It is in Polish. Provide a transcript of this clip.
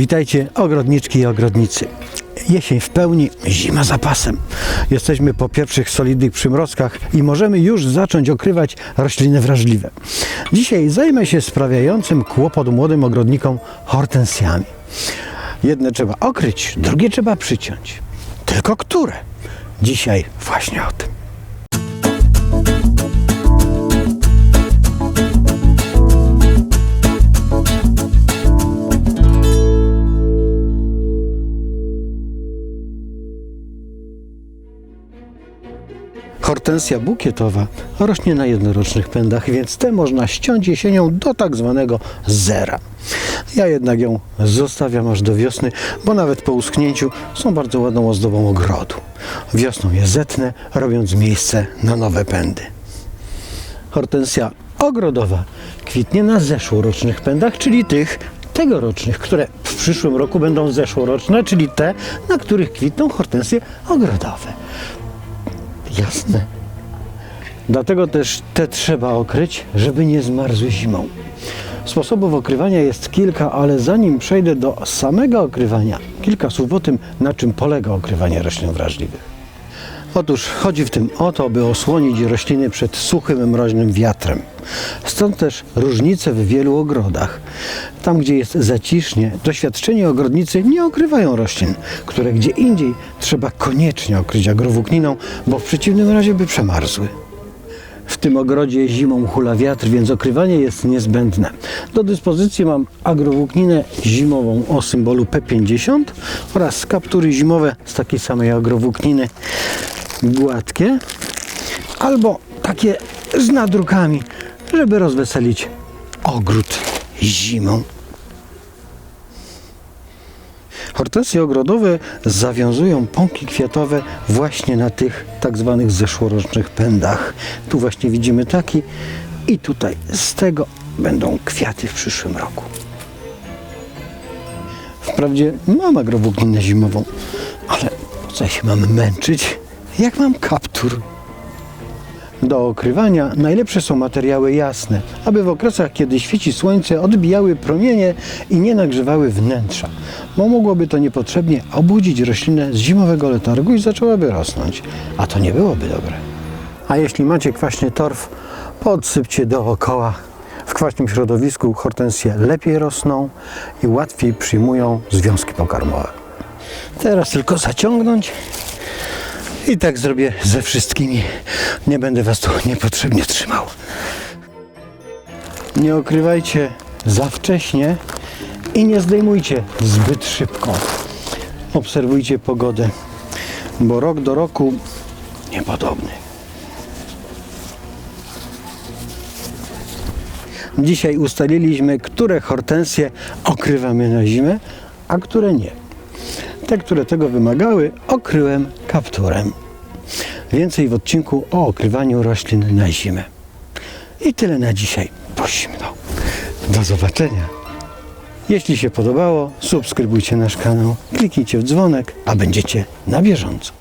Witajcie ogrodniczki i ogrodnicy. Jesień w pełni, zima za pasem. Jesteśmy po pierwszych solidnych przymrozkach i możemy już zacząć okrywać rośliny wrażliwe. Dzisiaj zajmę się sprawiającym kłopot młodym ogrodnikom hortensjami. Jedne trzeba okryć, drugie trzeba przyciąć. Tylko które? Dzisiaj właśnie o tym. Hortensja bukietowa rośnie na jednorocznych pędach, więc te można ściąć jesienią do tak zwanego zera. Ja jednak ją zostawiam aż do wiosny, bo nawet po uschnięciu są bardzo ładną ozdobą ogrodu. Wiosną je zetnę, robiąc miejsce na nowe pędy. Hortensja ogrodowa kwitnie na zeszłorocznych pędach, czyli tych tegorocznych, które w przyszłym roku będą zeszłoroczne, czyli te, na których kwitną hortensje ogrodowe. Jasne. Dlatego też te trzeba okryć, żeby nie zmarzły zimą. Sposobów okrywania jest kilka, ale zanim przejdę do samego okrywania, kilka słów o tym, na czym polega okrywanie roślin wrażliwych. Otóż chodzi w tym o to, by osłonić rośliny przed suchym, mroźnym wiatrem. Stąd też różnice w wielu ogrodach. Tam, gdzie jest zacisznie, doświadczeni ogrodnicy nie okrywają roślin, które gdzie indziej trzeba koniecznie okryć agrowłókniną, bo w przeciwnym razie by przemarzły. W tym ogrodzie zimą hula wiatr, więc okrywanie jest niezbędne. Do dyspozycji mam agrowłókninę zimową o symbolu P50 oraz kaptury zimowe z takiej samej agrowłókniny gładkie albo takie z nadrukami, żeby rozweselić ogród zimą. Hortensje ogrodowe zawiązują pąki kwiatowe właśnie na tych tak zwanych zeszłorocznych pędach. Tu właśnie widzimy taki i tutaj z tego będą kwiaty w przyszłym roku. Wprawdzie mam agrowłókninę zimową, ale po co się mam męczyć, jak mam kaptur? Do okrywania najlepsze są materiały jasne, aby w okresach, kiedy świeci słońce, odbijały promienie i nie nagrzewały wnętrza, bo mogłoby to niepotrzebnie obudzić roślinę z zimowego letargu i zaczęłaby rosnąć, a to nie byłoby dobre. A jeśli macie kwaśny torf, podsypcie dookoła. W kwaśnym środowisku hortensje lepiej rosną i łatwiej przyjmują związki pokarmowe. Teraz tylko zaciągnąć i tak zrobię ze wszystkimi. Nie będę was tu niepotrzebnie trzymał. Nie okrywajcie za wcześnie i nie zdejmujcie zbyt szybko. Obserwujcie pogodę, bo rok do roku niepodobny. Dzisiaj ustaliliśmy, które hortensje okrywamy na zimę, a które nie. Te, które tego wymagały, okryłem kapturem. Więcej w odcinku o okrywaniu roślin na zimę. I tyle na dzisiaj. Zimno. Do zobaczenia. Jeśli się podobało, subskrybujcie nasz kanał, kliknijcie w dzwonek, a będziecie na bieżąco.